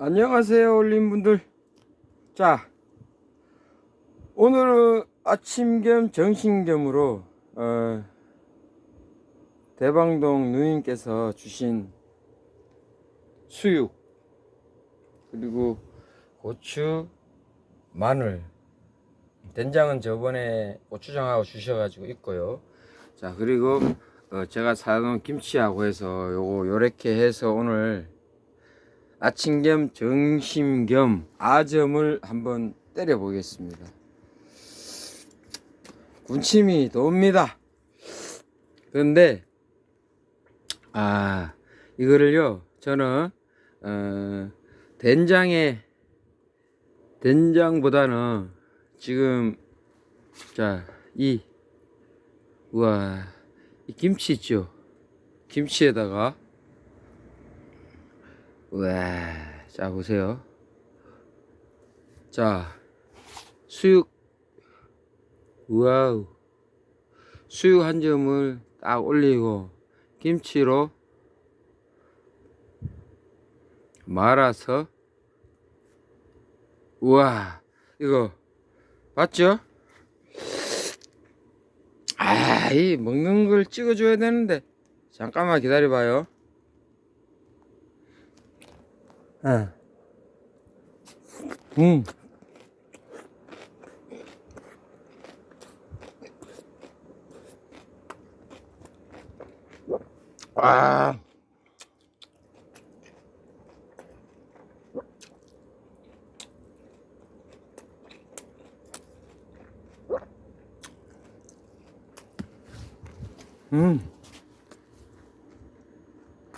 안녕하세요 올림분들. 자 오늘은 아침 겸 점심 겸으로 어, 대방동 누님께서 주신 수육 그리고 고추 마늘 된장은 저번에 고추장하고 주셔가지고 있고요. 자 그리고 어, 제가 사놓은 김치하고 해서 요거 요렇게 해서 오늘 아침 겸 점심 겸 아점을 한번 때려 보겠습니다. 군침이 돕니다. 그런데 아 이거를요 저는 어, 된장에 된장보다는 지금 자이 우와 이 김치 있죠 김치에다가 우 와, 자 보세요. 자 수육, 우와우, 수육 한 점을 딱 올리고 김치로 말아서 우와 이거 맞죠? 아, 이 먹는 걸 찍어줘야 되는데 잠깐만 기다려봐요. 예. 음. 아. 음.